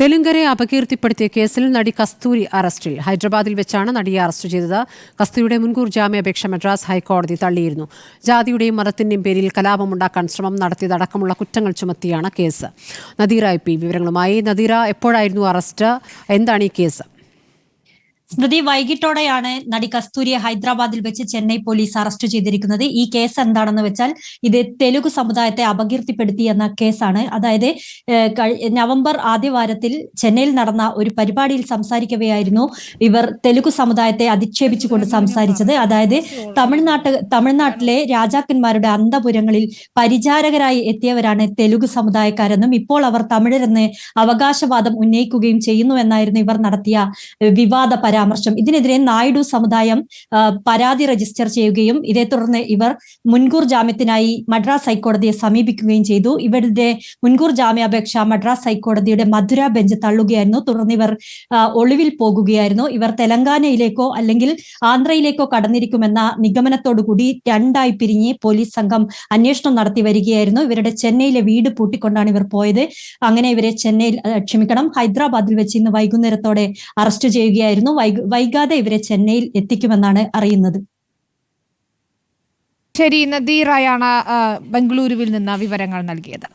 തെലുങ്കരെ അപകീർത്തിപ്പെടുത്തിയ കേസിൽ നടി കസ്തൂരി അറസ്റ്റിൽ. ഹൈദരാബാദിൽ വെച്ചാണ് നടിയെ അറസ്റ്റ് ചെയ്തത്. കസ്തൂരിയുടെ മുൻകൂർ ജാമ്യാപേക്ഷ മദ്രാസ് ഹൈക്കോടതി തള്ളിയിരുന്നു. ജാതിയുടെയും മതത്തിന്റെയും പേരിൽ കലാപമുണ്ടാക്കാൻ ശ്രമം നടത്തിയതടക്കമുള്ള കുറ്റങ്ങൾ ചുമത്തിയാണ് കേസ്. നദീറ ഐ പി വിവരങ്ങളുമായി. നദീറ എപ്പോഴായിരുന്നു അറസ്റ്റ്? എന്താണ് ഈ കേസ്? സ്മൃതി വൈകിട്ടോടെയാണ് നടി കസ്തൂരിയെ ഹൈദരാബാദിൽ വെച്ച് ചെന്നൈ പോലീസ് അറസ്റ്റ് ചെയ്തിരിക്കുന്നത്. ഈ കേസ് എന്താണെന്ന് വെച്ചാൽ ഇത് തെലുഗു സമുദായത്തെ അപകീർത്തിപ്പെടുത്തി എന്ന കേസാണ്. അതായത് നവംബർ ആദ്യവാരത്തിൽ ചെന്നൈയിൽ നടന്ന ഒരു പരിപാടിയിൽ സംസാരിക്കവെയായിരുന്നു ഇവർ തെലുഗു സമുദായത്തെ അധിക്ഷേപിച്ചുകൊണ്ട് സംസാരിച്ചത്. അതായത് തമിഴ്നാട്ട് തമിഴ്നാട്ടിലെ രാജാക്കന്മാരുടെ അന്തപുരങ്ങളിൽ പരിചാരകരായി എത്തിയവരാണ് തെലുഗു സമുദായക്കാരെന്നും ഇപ്പോൾ അവർ തമിഴരെന്ന് അവകാശവാദം ഉന്നയിക്കുകയും ചെയ്യുന്നു എന്നായിരുന്നു ഇവർ നടത്തിയ വിവാദ പരാമർശം. ഇതിനെതിരെ നായിഡു സമുദായം പരാതി രജിസ്റ്റർ ചെയ്യുകയും ഇതേ തുടർന്ന് ഇവർ മുൻകൂർ ജാമ്യത്തിനായി മദ്രാസ് ഹൈക്കോടതിയെ സമീപിക്കുകയും ചെയ്തു. ഇവരുടെ മുൻകൂർ ജാമ്യാപേക്ഷ മദ്രാസ് ഹൈക്കോടതിയുടെ മധുര ബെഞ്ച് തള്ളുകയായിരുന്നു. തുടർന്ന് ഇവർ ഒളിവിൽ പോകുകയായിരുന്നു. ഇവർ തെലങ്കാനയിലേക്കോ അല്ലെങ്കിൽ ആന്ധ്രയിലേക്കോ കടന്നിരിക്കുമെന്ന നിഗമനത്തോടുകൂടി രണ്ടായി പിരിഞ്ഞ് പോലീസ് സംഘം അന്വേഷണം നടത്തി വരികയായിരുന്നു. ഇവരുടെ ചെന്നൈയിലെ വീട് പൂട്ടിക്കൊണ്ടാണ് ഇവർ പോയത്. അങ്ങനെ ഇവരെ ചെന്നൈയിൽ ക്ഷമിക്കണം ഹൈദരാബാദിൽ വെച്ച് ഇന്ന് വൈകുന്നേരത്തോടെ അറസ്റ്റ് ചെയ്യുകയായിരുന്നു. വൈകാതെ ഇവരെ ചെന്നൈയിൽ എത്തിക്കുമെന്നാണ് അറിയുന്നത്. ശരി നദീറായാണ് ബംഗളൂരുവിൽ നിന്ന് വിവരങ്ങൾ നൽകിയത്.